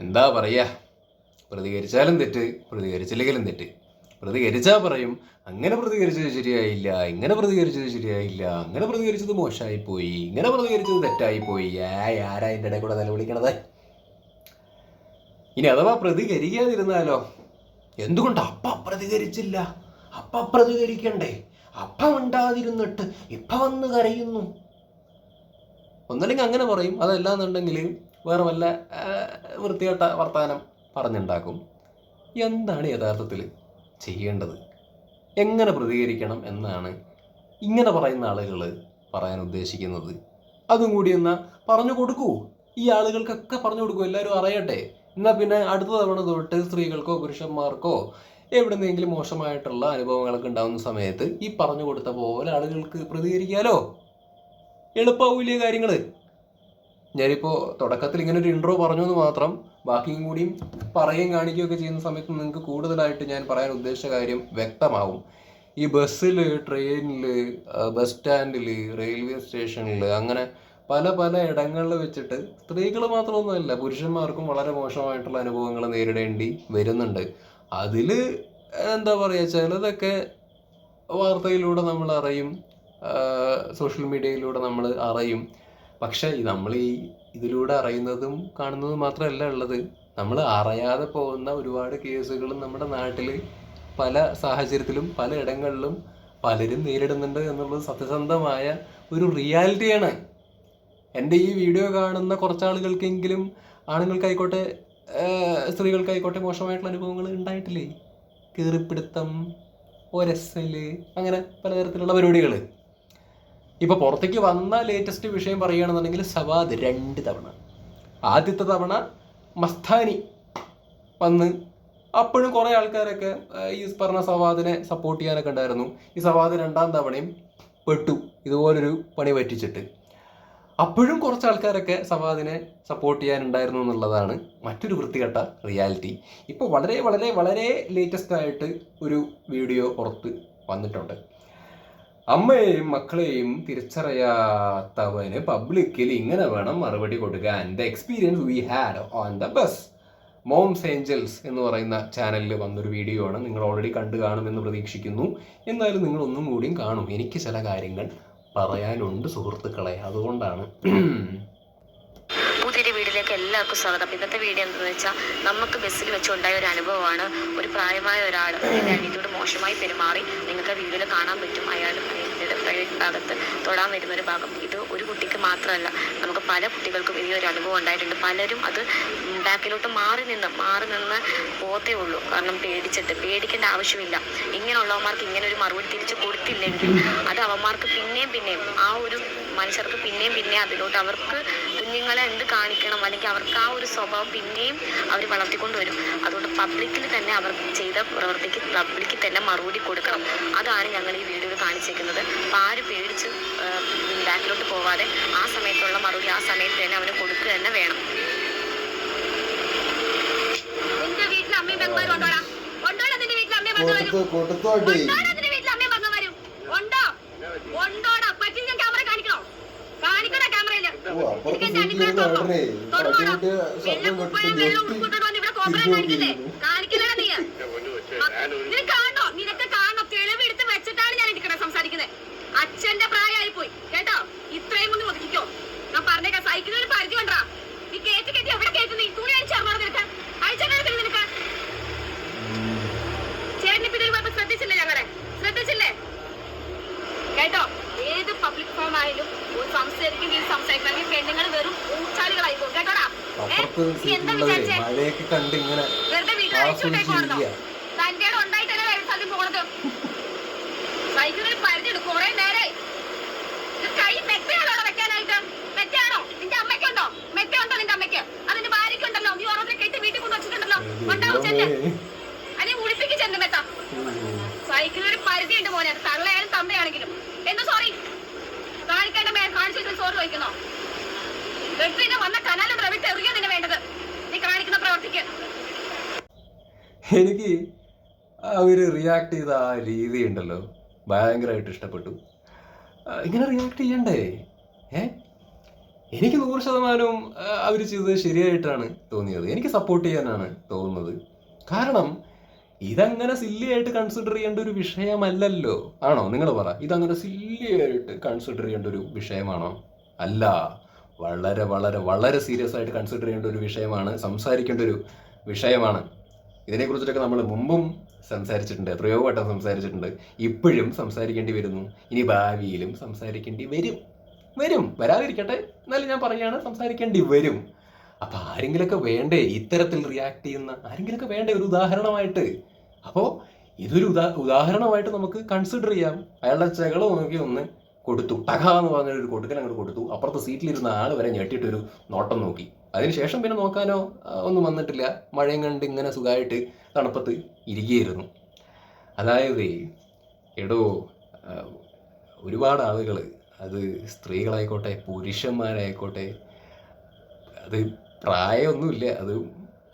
എന്താ പറയുക പ്രതികരിച്ചാലും തെറ്റ് പ്രതികരിച്ചില്ലെങ്കിലും തെറ്റ്. പ്രതികരിച്ചാൽ പറയും അങ്ങനെ പ്രതികരിച്ചത് ശരിയായില്ല ഇങ്ങനെ പ്രതികരിച്ചത് ശരിയായില്ല അങ്ങനെ പ്രതികരിച്ചത് മോശമായി പോയി ഇങ്ങനെ പ്രതികരിച്ചത് തെറ്റായി പോയി ആ ആരാ എന്റെ ഇടയിൽ കൂടെ നിലവിളിക്കണത് ഇനി അഥവാ പ്രതികരിക്കാതിരുന്നാലോ? എന്തുകൊണ്ട് അപ്പ പ്രതികരിച്ചില്ല? അപ്പ പ്രതികരിക്കണ്ടേ? അപ്പ ഉണ്ടാതിരുന്നിട്ട് ഇപ്പ വന്ന് കരയുന്നു. ഒന്നല്ലെങ്കിൽ അങ്ങനെ പറയും. അതല്ലാന്നുണ്ടെങ്കിൽ വേറെ വല്ല വൃത്തികെട്ട വർത്തമാനം പറഞ്ഞുണ്ടാക്കും. എന്താണ് യഥാർത്ഥത്തിൽ ചെയ്യേണ്ടത്? എങ്ങനെ പ്രതികരിക്കണം എന്നാണ് ഇങ്ങനെ പറയുന്ന ആളുകൾ പറയാൻ ഉദ്ദേശിക്കുന്നത്. അതും കൂടി എന്നാൽ പറഞ്ഞു കൊടുക്കൂ. ഈ ആളുകൾക്കൊക്കെ പറഞ്ഞു കൊടുക്കൂ. എല്ലാവരും അറിയട്ടെ. എന്നാൽ പിന്നെ അടുത്ത തവണ തൊട്ട് സ്ത്രീകൾക്കോ പുരുഷന്മാർക്കോ എവിടെന്നെങ്കിലും മോശമായിട്ടുള്ള അനുഭവങ്ങളൊക്കെ ഉണ്ടാകുന്ന സമയത്ത് ഈ പറഞ്ഞു കൊടുത്ത പോലെ ആളുകൾക്ക് പ്രതികരിക്കാലോ? എളുപ്പമാവൂലേ കാര്യങ്ങൾ ഞാനിപ്പോൾ തുടക്കത്തിൽ ഇങ്ങനെ ഒരു ഇൻട്രോ പറഞ്ഞു എന്ന് മാത്രം ബാക്കിയും കൂടിയും പറയുകയും കാണിക്കുകയൊക്കെ ചെയ്യുന്ന സമയത്ത് നിങ്ങൾക്ക് കൂടുതലായിട്ട് ഞാൻ പറയാൻ ഉദ്ദേശിച്ച കാര്യം വ്യക്തമാവും. ഈ ബസ്സിൽ ട്രെയിനിൽ ബസ് സ്റ്റാൻഡിൽ റെയിൽവേ സ്റ്റേഷനിൽ അങ്ങനെ പല പല ഇടങ്ങളിൽ വെച്ചിട്ട് സ്ത്രീകൾ മാത്രമൊന്നുമല്ല പുരുഷന്മാർക്കും വളരെ മോശമായിട്ടുള്ള അനുഭവങ്ങൾ നേരിടേണ്ടി വരുന്നുണ്ട്. അതിൽ എന്താ പറയുക ചിലതൊക്കെ വാർത്തയിലൂടെ നമ്മൾ അറിയും സോഷ്യൽ മീഡിയയിലൂടെ നമ്മൾ അറിയും. പക്ഷേ നമ്മൾ ഈ ഇതിലൂടെ അറിയുന്നതും കാണുന്നതും മാത്രമല്ല ഉള്ളത്. നമ്മൾ അറിയാതെ പോകുന്ന ഒരുപാട് കേസുകളും നമ്മുടെ നാട്ടിൽ പല സാഹചര്യത്തിലും പല ഇടങ്ങളിലും പലരും നേരിടുന്നുണ്ട് എന്നുള്ളത് സത്യസന്ധമായ ഒരു റിയാലിറ്റിയാണ്. എന്റെ ഈ വീഡിയോ കാണുന്ന കുറച്ച് ആളുകൾക്കെങ്കിലും ആണുങ്ങൾക്കായിക്കോട്ടെ സ്ത്രീകൾക്കായിക്കോട്ടെ മോശമായിട്ടുള്ള അനുഭവങ്ങൾ ഉണ്ടായിട്ടില്ലേ? കീറിപ്പിടുത്തം ഒരസൽ അങ്ങനെ പലതരത്തിലുള്ള പരിപാടികൾ ഇപ്പൊ പുറത്തേക്ക് വന്ന ലേറ്റസ്റ്റ് വിഷയം പറയുകയാണെന്നുണ്ടെങ്കിൽ സവാദ് രണ്ട് തവണ. ആദ്യത്തെ തവണ മസ്താനി വന്ന് അപ്പോഴും കുറേ ആൾക്കാരൊക്കെ ഈ പറഞ്ഞ സവാദിനെ സപ്പോർട്ട് ചെയ്യാനൊക്കെ ഉണ്ടായിരുന്നു. ഈ സവാദ് രണ്ടാം തവണയും പെട്ടു. ഇതുപോലൊരു പണി പറ്റിച്ചിട്ട്. അപ്പോഴും കുറച്ച് ആൾക്കാരൊക്കെ സവാദിനെ സപ്പോർട്ട് ചെയ്യാനുണ്ടായിരുന്നു എന്നുള്ളതാണ് മറ്റൊരു വൃത്തികെട്ട റിയാലിറ്റി ഇപ്പോൾ വളരെ വളരെ വളരെ ലേറ്റസ്റ്റ് ആയിട്ട് ഒരു വീഡിയോ പുറത്ത് വന്നിട്ടുണ്ട്. അമ്മയെയും മക്കളെയും തിരിച്ചറിയാത്തവന് പബ്ലിക്കിൽ ഇങ്ങനെ വേണം മറുപടി കൊടുക്കാൻ. The experience we had on the bus moms angels എന്ന് പറയുന്ന ചാനലിൽ വന്നൊരു വീഡിയോ ആണ്. നിങ്ങൾ ഓൾറെഡി കണ്ടു കാണുമെന്ന് പ്രതീക്ഷിക്കുന്നു. എന്നാലും നിങ്ങൾ ഒന്നും കൂടിയും കാണും. എനിക്ക് ചില കാര്യങ്ങൾ പറയാനുണ്ട് സുഹൃത്തുക്കളെ. അതുകൊണ്ടാണ്. എല്ലാവർക്കും സ്വാഗതം. ഇന്നത്തെ വീഡിയോ എന്താണെന്ന് വെച്ചാൽ നമുക്ക് ബസ്സിൽ വെച്ചുണ്ടായ ഒരു അനുഭവമാണ്. ഒരു പ്രായമായ ഒരാൾ എന്റെ അനിയത്തിയോട് മോശമായി പെരുമാറി. നിങ്ങൾക്ക് വീഡിയോയിൽ കാണാൻ പറ്റും. അയാൾ അനിയത്തിയുടെ പ്രൈവറ്റ് ഭാഗത്ത് തൊടാൻ വരുന്ന ഒരു ഭാഗം. ഇത് ഒരു കുട്ടിക്ക് മാത്രമല്ല നമുക്ക് പല കുട്ടികൾക്കും ഈ ഒരു അനുഭവം ഉണ്ടായിട്ടുണ്ട്. പലരും അത് ബാക്കിലോട്ട് മാറി നിന്ന് മാറി നിന്ന് പോത്തേ ഉള്ളൂ. കാരണം പേടിച്ചിട്ട് പേടിക്കേണ്ട ആവശ്യമില്ല. ഇങ്ങനെയുള്ളവന്മാർക്ക് ഇങ്ങനെ ഒരു മറുപടി തിരിച്ചു കൊടുത്തില്ലെങ്കിൽ അത് അവന്മാർക്ക് പിന്നെയും പിന്നെയും ആ ഒരു മനുഷ്യർക്ക് പിന്നെയും പിന്നെയും അതിലോട്ട് അവർക്ക് കുഞ്ഞുങ്ങളെ എന്ത് കാണിക്കണം? അല്ലെങ്കിൽ അവർക്ക് ആ ഒരു സ്വഭാവം പിന്നെയും അവർ വളർത്തിക്കൊണ്ടുവരും. അതുകൊണ്ട് പബ്ലിക്കിൽ തന്നെ അവർ ചെയ്ത പ്രവർത്തിക്ക് പബ്ലിക്കിൽ തന്നെ മറുപടി കൊടുക്കണം. അതാണ് ഞങ്ങൾ ഈ വീഡിയോയിൽ കാണിച്ചേക്കുന്നത്. അപ്പം ആര് പേടിച്ച് ബാക്കിലോട്ട് പോവാതെ ആ സമയത്തുള്ള മറുപടി ആ സമയത്ത് തന്നെ അവന് കൊടുക്കുക തന്നെ വേണം. നിന്റെ വീട്ടിൽ അമ്മയും പെങ്ങന്മാരും ഉണ്ടോടാ ഉണ്ടോടാ നിന്റെ വീട്ടിൽ അമ്മയും നിന്റെ അമ്മയും ഉണ്ടോ? ഉണ്ടോടാ പറ്റി ഞാൻ ക്യാമറ കാണിക്കണോ കാണിക്കണോ ക്യാമറയിൽ ഓ അപ്പുറത്ത് സീറ്റിൽ ഇരുന്ന് ഉടനെ പട്ടിയുടെ ശബ്ദം കേട്ടിട്ട് ഞെട്ടി തിരിഞ്ഞു നിനക്ക് കാണോ നിനക്ക് കാണണോ? തെളിവെടുത്ത് വെച്ചിട്ടാണ് ഞാൻ ഇരിക്കണേ സംസാരിക്കുന്നത് അച്ഛന്റെ പ്രായമായി പോയി കേട്ടോ? ഇത്രയും ഒന്ന് ഒതുക്കിക്കോ ഞാൻ പറഞ്ഞേക്കാം സൈക്കിളിൽ ഒരു പരിധി കൊണ്ടാ. നീ കേറ്റി കേറ്റി എവിടെ കേറ്റി നീ തുണി അയച്ചേർന്നോ നിനക്ക്? അയച്ചു നിനക്ക്? ചേട്ടനെ പിന്നെ പോയപ്പോ ശ്രദ്ധിച്ചില്ലേ ഞങ്ങളെ? ശ്രദ്ധിച്ചില്ലേ? കേട്ടോ? ഏത് പബ്ലിക് ഫോം ആയാലും ഒരു സംസാരിക്കും. സംസാരിക്കണമെങ്കിൽ പെണ്ണുങ്ങൾ വെറും പോകും കേട്ടോടാ? എന്താ വിചാരിച്ചേ? വെറുതെ വീട്ടിൽ തന്റെ ഉണ്ടായിട്ടല്ലേ പോണത്? കുറെ ഇത് കൈ മെത്തയാണോ വെക്കാനായിട്ട്? മെത്തയാണോ? നിന്റെ അമ്മയ്ക്കുണ്ടോ? മെത്തയുണ്ടോ നിന്റെ അമ്മയ്ക്ക്? അതിന്റെ ഭാര്യയ്ക്കുണ്ടല്ലോ. നീ ഓരോരുത്തരെ കെട്ടി വീട്ടിൽ കൊണ്ട് വെച്ചിട്ടുണ്ടല്ലോ. ഉണ്ടാവും ചെല്ല് അതിനെ ഉളിപ്പിക്ക് ചെന്ന് മെത്ത. സൈക്കിളിൽ പരിധി ഉണ്ട് മോനെ. അത് തള്ളയായാലും തമ്മയാണെങ്കിലും എന്താ സോറി കാണിക്കേണ്ട മേ കാണിച്ചിട്ട് സോറി ചോദിക്കുന്നോ വെട്ടിന് വന്ന കനാലുണ്ട് വിട്ട് എറിയോ നിന്നെ വേണ്ടത്. നീ കാണിക്കുന്ന പ്രവർത്തിക്ക്. എനിക്ക് അവർ റിയാക്ട് ചെയ്ത ആ രീതി ഉണ്ടല്ലോ. ഭയങ്കരമായിട്ട് ഇഷ്ടപ്പെട്ടു. ഇങ്ങനെ റിയാക്ട് ചെയ്യണ്ടേ? ഏ? എനിക്ക് നൂറ് ശതമാനവും അവർ ചെയ്തത് ശരിയായിട്ടാണ് തോന്നിയത്. എനിക്ക് സപ്പോർട്ട് ചെയ്യാനാണ് തോന്നുന്നത്. കാരണം ഇതങ്ങനെ സില്ലിയായിട്ട് കൺസിഡർ ചെയ്യേണ്ട ഒരു വിഷയമല്ലല്ലോ. ആണോ? നിങ്ങൾ പറ. ഇതങ്ങനെ സില്ലിയായിട്ട് കൺസിഡർ ചെയ്യേണ്ട ഒരു വിഷയമാണോ? അല്ല. വളരെ വളരെ വളരെ സീരിയസ് ആയിട്ട് കൺസിഡർ ചെയ്യേണ്ട ഒരു വിഷയമാണ് സംസാരിക്കേണ്ട ഒരു വിഷയമാണ്. ഇതിനെക്കുറിച്ചിട്ടൊക്കെ നമ്മൾ മുമ്പും സംസാരിച്ചിട്ടുണ്ട്. എത്രയോ വട്ടം സംസാരിച്ചിട്ടുണ്ട്. ഇപ്പോഴും സംസാരിക്കേണ്ടി വരുന്നു. ഇനി ഭാവിയിലും സംസാരിക്കേണ്ടി വരും. വരും. വരാതിരിക്കട്ടെ. എന്നാലും ഞാൻ പറയുകയാണ് സംസാരിക്കേണ്ടി വരും. അപ്പൊ ആരെങ്കിലൊക്കെ വേണ്ടേ? ഇത്തരത്തിൽ റിയാക്ട് ചെയ്യുന്ന ആരെങ്കിലൊക്കെ വേണ്ടേ? ഒരു ഉദാഹരണമായിട്ട്. അപ്പോൾ ഇതൊരു ഉദാ ഉദാഹരണമായിട്ട് നമുക്ക് കൺസിഡർ ചെയ്യാം. അയാളുടെ ചെകള നോക്കി ഒന്ന് കൊടുത്തു. ടക എന്ന് പറഞ്ഞ ഒരു കൊടുക്കൽ അങ്ങോട്ട് കൊടുത്തു. അപ്പുറത്ത് സീറ്റിലിരുന്ന ആൾ വരെ ഞെട്ടിയിട്ടൊരു നോട്ടം നോക്കി. അതിനുശേഷം പിന്നെ നോക്കാനോ ഒന്നും വന്നിട്ടില്ല. മഴയും കണ്ട് ഇങ്ങനെ സുഖമായിട്ട് തണുപ്പത്ത് ഇരിക്കുകയായിരുന്നു അതായത് എടോ ഒരുപാട് ആളുകൾ അത് സ്ത്രീകളായിക്കോട്ടെ പുരുഷന്മാരായിക്കോട്ടെ അത് പ്രായമൊന്നുമില്ല. അത്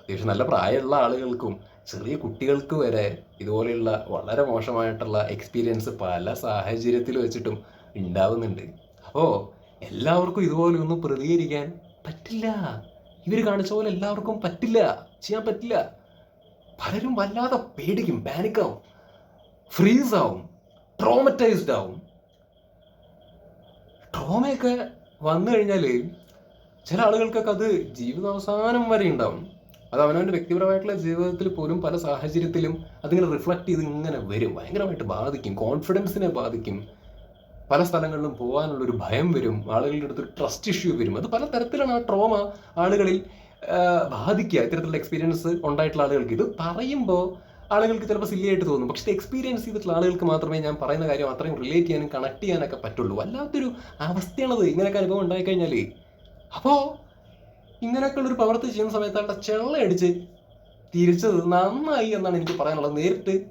അത്യാവശ്യം നല്ല പ്രായമുള്ള ആളുകൾക്കും ചെറിയ കുട്ടികൾക്ക് വരെ ഇതുപോലെയുള്ള വളരെ മോശമായിട്ടുള്ള എക്സ്പീരിയൻസ് പല സാഹചര്യത്തിൽ വെച്ചിട്ടും ഉണ്ടാവുന്നുണ്ട് അപ്പോൾ എല്ലാവർക്കും ഇതുപോലെ ഒന്നും പ്രതികരിക്കാൻ പറ്റില്ല. ഇവർ കാണിച്ച പോലെ എല്ലാവർക്കും പറ്റില്ല. ചെയ്യാൻ പറ്റില്ല. പലരും വല്ലാതെ പേടിക്കും പാനിക്കാവും ഫ്രീസ് ആവും ട്രോമറ്റൈസ്ഡ് ആവും. ട്രോമയൊക്കെ വന്നു കഴിഞ്ഞാൽ ചില ആളുകൾക്കൊക്കെ അത് ജീവിതാവസാനം വരെ ഉണ്ടാവും അത് അവനവന്റെ വ്യക്തിപരമായിട്ടുള്ള ജീവിതത്തിൽ പോലും പല സാഹചര്യത്തിലും അതിങ്ങനെ റിഫ്ലക്റ്റ് ചെയ്ത് ഇങ്ങനെ വരും. ഭയങ്കരമായിട്ട് ബാധിക്കും. കോൺഫിഡൻസിനെ ബാധിക്കും. പല സ്ഥലങ്ങളിലും പോകാനുള്ള ഒരു ഭയം വരും. ആളുകളുടെ അടുത്ത് ട്രസ്റ്റ് ഇഷ്യൂ വരും. അത് പല തരത്തിലാണ് ആ ട്രോമ ആളുകളിൽ ബാധിക്കുക. ഇത്തരത്തിലുള്ള എക്സ്പീരിയൻസ് ഉണ്ടായിട്ടുള്ള ആളുകൾക്ക്. ഇത് പറയുമ്പോൾ ആളുകൾക്ക് ചിലപ്പോൾ സില്ലിയായിട്ട് തോന്നും. പക്ഷേ എക്സ്പീരിയൻസ് ചെയ്തിട്ടുള്ള ആളുകൾക്ക് മാത്രമേ ഞാൻ പറയുന്ന കാര്യം അത്രയും റിലേറ്റ് ചെയ്യാനും കണക്ട് ചെയ്യാനൊക്കെ പറ്റുള്ളൂ. വല്ലാത്തൊരു അവസ്ഥയാണത്. ഇങ്ങനെയൊക്കെ അനുഭവം ഉണ്ടായിക്കഴിഞ്ഞാൽ അപ്പോൾ ഇങ്ങനെയൊക്കെയുള്ള ഒരു പ്രവൃത്തി ചെയ്യുന്ന സമയത്ത് അവിടെ ചെള്ളയടിച്ച് തിരിച്ചത് നന്നായി എന്നാണ് എനിക്ക് പറയാനുള്ളത്. നേരിട്ട്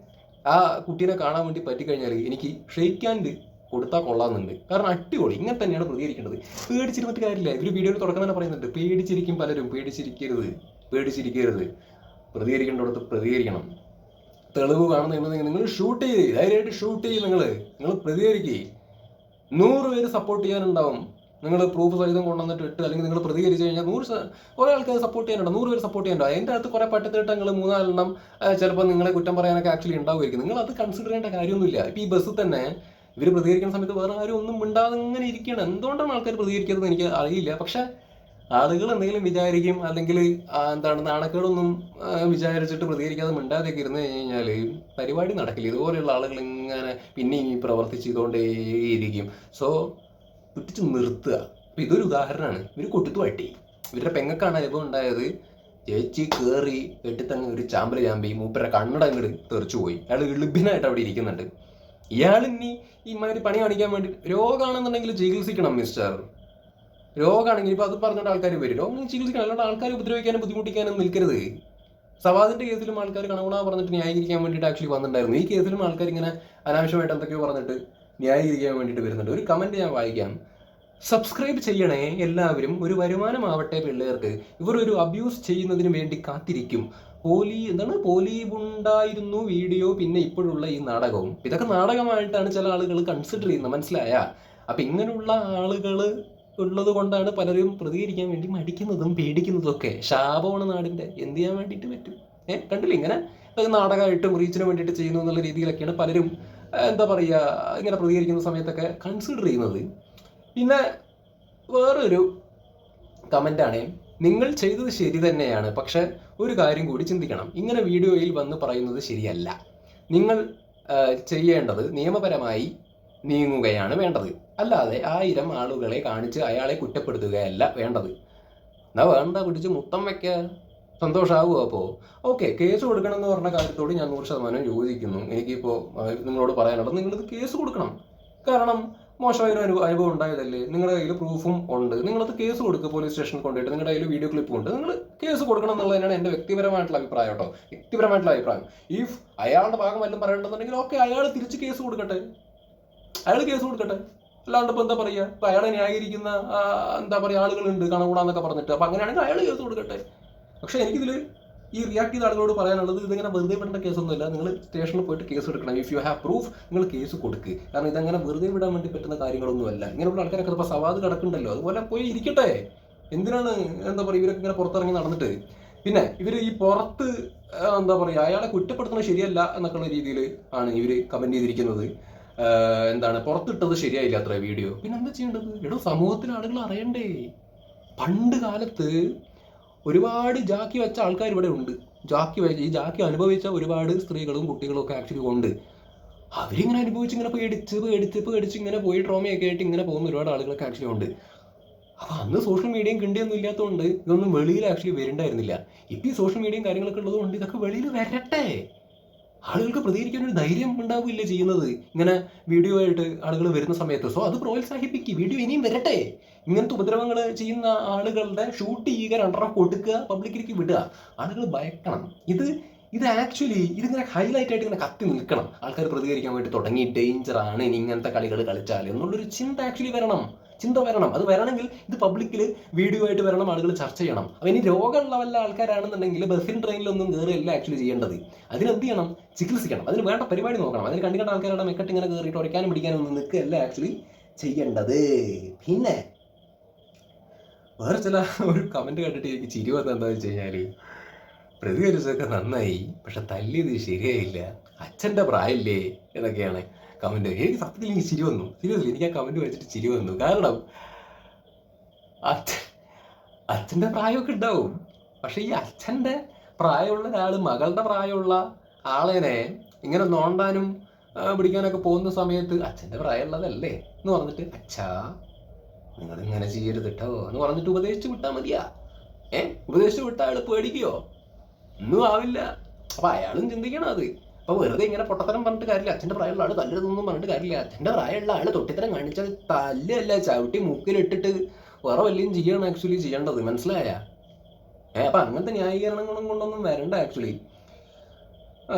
ആ കുട്ടീനെ കാണാൻ വേണ്ടി പറ്റിക്കഴിഞ്ഞാൽ എനിക്ക് ഷെയ്ക്കാൻഡ് കൊടുത്താൽ കൊള്ളാമെന്നുണ്ട്. കാരണം അടിപൊളി. ഇങ്ങനെ തന്നെയാണ് പ്രതികരിക്കേണ്ടത്. പേടിച്ചിരുന്നിട്ട് കാര്യമില്ല. ഇവർ വീഡിയോയിൽ തുടക്കം തന്നെ പറയുന്നുണ്ട്. പേടിച്ചിരിക്കും പലരും. പേടിച്ചിരിക്കരുത്. പേടിച്ചിരിക്കരുത്. പ്രതികരിക്കേണ്ടടുത്ത് പ്രതികരിക്കണം. തെളിവ് കാണുന്നുണ്ടെങ്കിൽ നിങ്ങൾ ഷൂട്ട് ചെയ്ത് ധൈര്യമായിട്ട് ഷൂട്ട് ചെയ്ത് നിങ്ങൾ നിങ്ങൾ പ്രതികരിക്കുക നൂറ് പേര് സപ്പോർട്ട് ചെയ്യാനുണ്ടാവും. നിങ്ങൾ പ്രൂഫ് സഹിതം കൊണ്ടുവന്നിട്ട് ഇട്ട് അല്ലെങ്കിൽ നിങ്ങൾ പ്രതികരിച്ച് കഴിഞ്ഞാൽ നൂറ് കുറേ ആൾക്കാർ സപ്പോർട്ട് ചെയ്യാനുണ്ടോ? നൂറ് പേര് സപ്പോർട്ട് ചെയ്യാനുണ്ട്? അതിന്റെ അടുത്ത് കുറേ പറ്റത്തിട്ടങ്ങൾ മൂന്നാലെണ്ണം ചിലപ്പോൾ നിങ്ങളെ കുറ്റം പറയാനൊക്കെ ആക്ച്വലി ഉണ്ടാവുമായിരിക്കും. നിങ്ങൾ അത് കൺസിഡർ ചെയ്യേണ്ട കാര്യമൊന്നുമില്ല. ഇപ്പം ഈ ബസ്സിൽ തന്നെ ഇവർ പ്രതികരിക്കുന്ന സമയത്ത് വേറെ ആരും ഒന്നും മിണ്ടാതെ ഇങ്ങനെ ഇരിക്കുകയാണ്. എന്തുകൊണ്ടാണ് ആൾക്കാർ പ്രതികരിക്കുന്നത് എനിക്ക് അറിയില്ല. പക്ഷെ ആളുകൾ എന്തെങ്കിലും വിചാരിക്കും അല്ലെങ്കിൽ എന്താണ് നാണക്കേടൊന്നും വിചാരിച്ചിട്ട് പ്രതികരിക്കാതെ മിണ്ടാതെയൊക്കെ ഇരുന്ന് കഴിഞ്ഞാൽ പരിപാടി നടക്കില്ല. ഇതുപോലെയുള്ള ആളുകൾ ഇങ്ങനെ പിന്നെയും ഈ പ്രവർത്തിച്ച് ചെയ്തുകൊണ്ടേയിരിക്കും സോ പിടിച്ച് നിർത്തുക. അപ്പം ഇതൊരു ഉദാഹരണമാണ്. ഇവർ കൊട്ടിത്തു വട്ടി ഇവരുടെ പെങ്ങക്കാണ് അനുഭവം ഉണ്ടായത്. ചേച്ചി കയറി വെട്ടിത്തങ്ങ് ഒരു ചാമ്പൽ ചാമ്പി മൂപ്പരെ കണ്ണട അങ്ങോട്ട് തെറിച്ചു പോയി. അയാൾ ഇളിബിനായിട്ട് അവിടെ ഇരിക്കുന്നുണ്ട്. ഇയാൾ ഇനി ഈ മാതിരി പണി കാണിക്കാൻ വേണ്ടി രോഗമാണെന്നുണ്ടെങ്കിൽ ചികിത്സിക്കണം മിസ്റ്റർ. രോഗമാണെങ്കിൽ ഇപ്പൊ അത് പറഞ്ഞിട്ട് ആൾക്കാർ വരും. രോഗം ചികിത്സിക്കണം. അല്ലാണ്ട് ആൾക്കാർ ഉപദ്രവിക്കാനും ബുദ്ധിമുട്ടിക്കാനും നിൽക്കരുത്. സവാദിന്റെ കേസിലും ആൾക്കാർ കണകുണ പറഞ്ഞിട്ട് ന്യായീകരിക്കാൻ വേണ്ടിയിട്ട് ആക്ച്വലി വന്നിട്ടുണ്ടായിരുന്നു. ഈ കേസിലും ആൾക്കാർ ഇങ്ങനെ അനാവശ്യമായിട്ട് എന്തൊക്കെയോ പറഞ്ഞിട്ട് ന്യായീകരിക്കാൻ വേണ്ടിയിട്ട് വരുന്നുണ്ട്. ഒരു കമന്റ് ഞാൻ വായിക്കാം. സബ്സ്ക്രൈബ് ചെയ്യണേ എല്ലാവരും. ഒരു വരുമാനമാവട്ടെ പിള്ളേർക്ക്. ഇവർ ഒരു അബ്യൂസ് ചെയ്യുന്നതിന് വേണ്ടി കാത്തിരിക്കും. പോലി എന്താണ്? പോലി ഉണ്ടായിരുന്നു വീഡിയോ പിന്നെ ഇപ്പോഴുള്ള ഈ നാടകവും. ഇതൊക്കെ നാടകമായിട്ടാണ് ചില ആളുകൾ കൺസിഡർ ചെയ്യുന്നത്. മനസ്സിലായ? അപ്പൊ ഇങ്ങനെയുള്ള ആളുകൾ ഉള്ളത് കൊണ്ടാണ് പലരും പ്രതികരിക്കാൻ വേണ്ടി മടിക്കുന്നതും പേടിക്കുന്നതും ഒക്കെ ശാപമാണ് നാടിന്റെ എന്ത് ചെയ്യാൻ വേണ്ടിയിട്ട് പറ്റും? ഏഹ് കണ്ടില്ല ഇങ്ങനെ? നാടകമായിട്ടും റീച്ചിന് വേണ്ടിയിട്ട് ചെയ്യുന്നു എന്നുള്ള രീതിയിലൊക്കെയാണ് പലരും എന്താ പറയുക ഇങ്ങനെ പ്രതികരിക്കുന്ന സമയത്തൊക്കെ കൺസിഡർ ചെയ്യുന്നത്. പിന്നെ വേറൊരു കമന്റാണ് നിങ്ങൾ ചെയ്തത് ശരി തന്നെയാണ് പക്ഷെ ഒരു കാര്യം കൂടി ചിന്തിക്കണം. ഇങ്ങനെ വീഡിയോയിൽ വന്ന് പറയുന്നത് ശരിയല്ല. നിങ്ങൾ ചെയ്യേണ്ടത് നിയമപരമായി നീങ്ങുകയാണ് വേണ്ടത്. അല്ലാതെ ആയിരം ആളുകളെ കാണിച്ച് അയാളെ കുറ്റപ്പെടുത്തുകയല്ല വേണ്ടത്. എന്നാ വേണ്ട പിടിച്ച് മുത്തം വെക്കുക സന്തോഷമാകുമോ അപ്പോൾ ഓക്കെ കേസ് കൊടുക്കണം എന്ന് പറഞ്ഞ കാര്യത്തോട് ഞാൻ നൂറ് ശതമാനം യോജിക്കുന്നു. എനിക്കിപ്പോൾ നിങ്ങളോട് പറയാനുള്ളത് നിങ്ങളിത് കേസ് കൊടുക്കണം. കാരണം മോശമായ ഒരു അനുഭവം അനുഭവം ഉണ്ടായതല്ലേ? നിങ്ങളുടെ കയ്യിൽ പ്രൂഫും ഉണ്ട്. നിങ്ങളത് കേസ് കൊടുക്കുക പോലീസ് സ്റ്റേഷനിൽ കൊണ്ടുപോയിട്ട്. നിങ്ങളുടെ കയ്യിൽ വീഡിയോ ക്ലിപ്പും ഉണ്ട് നിങ്ങൾ കേസ് കൊടുക്കണം എന്നുള്ളത് തന്നെയാണ് എന്റെ വ്യക്തിപരമായിട്ടുള്ള അഭിപ്രായം കേട്ടോ. വ്യക്തിപരമായിട്ടുള്ള അഭിപ്രായം. ഇഫ് അയാളുടെ ഭാഗം വല്ലതും പറയണമെന്നുണ്ടെങ്കിൽ ഓക്കെ അയാൾ തിരിച്ച് കേസ് കൊടുക്കട്ടെ. അയാൾ കേസ് കൊടുക്കട്ടെ. അല്ലാണ്ട് ഇപ്പൊ എന്താ പറയുക ഇപ്പം അയാളെ ന്യായീകരിക്കുന്ന എന്താ പറയുക ആളുകളുണ്ട് കണകൂടാന്നൊക്കെ പറഞ്ഞിട്ട്. അപ്പൊ അങ്ങനെയാണെങ്കിൽ അയാൾ കേസ് കൊടുക്കട്ടെ. പക്ഷെ എനിക്കിതിൽ ഈ റിയാക്ട് ചെയ്ത ആളുകളോട് പറയാനുള്ളത് ഇതിങ്ങനെ വെറുതെ വിടേണ്ട കേസൊന്നുമില്ല. നിങ്ങൾ സ്റ്റേഷനിൽ പോയിട്ട് കേസ് എടുക്കണം. ഇഫ് യു ഹാവ് പ്രൂഫ് നിങ്ങൾ കേസ് കൊടുക്കുക കാരണം ഇതങ്ങനെ വെറുതെ വിടാൻ വേണ്ടി പറ്റുന്ന കാര്യങ്ങളൊന്നുമല്ല. ഇങ്ങനെയുള്ള ആൾക്കാരൊക്കെ ഇപ്പോൾ സവാദ് കിടക്കുന്നുണ്ടല്ലോ. അതുപോലെ പോയി ഇരിക്കട്ടെ. എന്തിനാണ് എന്താ പറയുക ഇവരൊക്കെ ഇങ്ങനെ പുറത്തിറങ്ങി നടന്നിട്ട്? പിന്നെ ഇവർ ഈ പുറത്ത് എന്താ പറയുക അയാളെ കുറ്റപ്പെടുത്തുന്നത് ശരിയല്ല എന്നൊക്കെയുള്ള രീതിയിൽ ആണ് ഇവർ കമന്റ് ചെയ്തിരിക്കുന്നത്. എന്താണ് പുറത്തിട്ടത് ശരിയായില്ല അത്ര വീഡിയോ പിന്നെ എന്താ ചെയ്യേണ്ടത്? എടോ സമൂഹത്തിലെ ആളുകൾ അറിയണ്ടേ? പണ്ട് കാലത്ത് ഒരുപാട് ജാക്കി വെച്ച ആൾക്കാർ ഇവിടെ ഉണ്ട്. ജാക്കി വെച്ച ഈ ജാക്കി അനുഭവിച്ച ഒരുപാട് സ്ത്രീകളും കുട്ടികളും ഒക്കെ ആക്ച്വലി ഉണ്ട്. അവരിങ്ങനെ അനുഭവിച്ച് ഇങ്ങനെ പേടിച്ച് പേടിച്ച് പേടിച്ച് ഇങ്ങനെ പോയി ട്രോമയൊക്കെ ആയിട്ട് ഇങ്ങനെ പോകുന്ന ഒരുപാട് ആളുകളൊക്കെ ആക്ച്വലി ഉണ്ട്. അപ്പൊ അന്ന് സോഷ്യൽ മീഡിയയും കിണ്ടിയൊന്നും ഇല്ലാത്തതുകൊണ്ട് ഇതൊന്നും വെളിയിൽ ആക്ച്വലി വരണ്ടായിരുന്നില്ല. ഇപ്പൊ ഈ സോഷ്യൽ മീഡിയയും കാര്യങ്ങളൊക്കെ ഉള്ളതുകൊണ്ട് ഇതൊക്കെ വെളിയിൽ വരട്ടെ. ആളുകൾക്ക് പ്രതികരിക്കാൻ ഒരു ധൈര്യം ഉണ്ടാവില്ല ചെയ്യുന്നത്? ഇങ്ങനെ വീഡിയോ ആയിട്ട് ആളുകൾ വരുന്ന സമയത്ത്. സോ അത് പ്രോത്സാഹിപ്പിക്കുക വീഡിയോ ഇനിയും വരട്ടെ. ഇങ്ങനത്തെ ഉപദ്രവങ്ങൾ ചെയ്യുന്ന ആളുകളുടെ ഷൂട്ട് ചെയ്യുക രണ്ടെണ്ണം കൊടുക്കുക പബ്ലിക്കിലേക്ക് വിടുക. ആളുകൾ ഭയക്കണം. ഇത് ഇത് ആക്ച്വലി ഇതിങ്ങനെ ഹൈലൈറ്റ് ആയിട്ട് ഇങ്ങനെ കത്തി നിൽക്കണം. ആൾക്കാർ പ്രതികരിക്കാൻ വേണ്ടി തുടങ്ങി ഡേഞ്ചർ ആണ് ഇനി ഇങ്ങനത്തെ കളികൾ കളിച്ചാൽ എന്നുള്ളൊരു ചിന്ത ആക്ച്വലി വരണം. ചിന്ത വരണം. അത് വരണമെങ്കിൽ ഇത് പബ്ലിക്കിൽ വീഡിയോ ആയിട്ട് വരണം ആളുകൾ ചർച്ച ചെയ്യണം. അപ്പം ഇനി രോഗമുള്ള വല്ല ആൾക്കാരാണെന്നുണ്ടെങ്കിൽ ബസ്സിൻ ട്രെയിനിലൊന്നും കയറിയല്ല ആക്ച്വലി ചെയ്യേണ്ടത്. അതിനെന്ത് ചെയ്യണം? ചികിത്സിക്കണം. അതിന് വേണ്ട പരിപാടി നോക്കണം. അതിന് കണ്ടു കണ്ട ആൾക്കാരുടെ മെക്കെട്ട് ഇങ്ങനെ കയറിയിട്ട് ഉടയ്ക്കാനും പിടിക്കാനും ഒന്നും നിൽക്കുകയല്ല ആക്ച്വലി ചെയ്യേണ്ടത്. പിന്നെ വേറെ ചില ഒരു കമന്റ് കണ്ടിട്ട് എനിക്ക് ചിരി വന്നത് എന്താണെന്ന് വെച്ച് കഴിഞ്ഞാൽ പ്രതികരിച്ചതൊക്കെ നന്നായി പക്ഷെ തല്ലിയത് ശരിയായില്ല. അച്ഛന്റെ പ്രായമില്ലേ എന്നൊക്കെയാണ് കമന്റ് എനിക്ക് സത്യത്തിൽ എനിക്ക് ചിരി വന്നു. സീരിയസ്ലി എനിക്ക് ആ കമന്റ് വായിച്ചിട്ട് ചിരി വന്നു. കാരണം അച്ഛൻ അച്ഛന്റെ പ്രായമൊക്കെ ഉണ്ടാവും. പക്ഷെ ഈ അച്ഛന്റെ പ്രായമുള്ള ഒരാൾ മകളുടെ പ്രായമുള്ള ആളേനെ ഇങ്ങനെ നോണ്ടാനും പിടിക്കാനൊക്കെ പോകുന്ന സമയത്ത് അച്ഛന്റെ പ്രായമുള്ളതല്ലേ എന്ന് പറഞ്ഞിട്ട് അച്ഛാ നിങ്ങൾ ഇങ്ങനെ ചെയ്യരുത് കേട്ടോ എന്ന് പറഞ്ഞിട്ട് ഉപദേശിച്ചു വിട്ടാൽ മതിയാ. ഏ? ഉപദേശിച്ചു വിട്ടാൽ പേടിക്കുകയോ ഒന്നും ആവില്ല. അപ്പൊ അയാളും ചിന്തിക്കണം അത്. അപ്പൊ വെറുതെ ഇങ്ങനെ പൊട്ടത്തരം പറഞ്ഞിട്ട് കാര്യമില്ല. അച്ഛന്റെ പ്രായമുള്ള ആൾ തല്ലരുതൊന്നും പറഞ്ഞിട്ട് കാര്യമില്ല. അച്ഛന്റെ പ്രായമുള്ള ആൾ തൊട്ടിത്തരം കാണിച്ചത് തല്ലല്ല ചവിട്ടി മൂക്കിലിട്ടിട്ട് വേറെ വല്ലതും ചെയ്യണം ആക്ച്വലി ചെയ്യേണ്ടത്. മനസ്സിലായ? ഏ അപ്പൊ അങ്ങനത്തെ ന്യായീകരണങ്ങളും കൊണ്ടൊന്നും വരണ്ട ആക്ച്വലി ആ.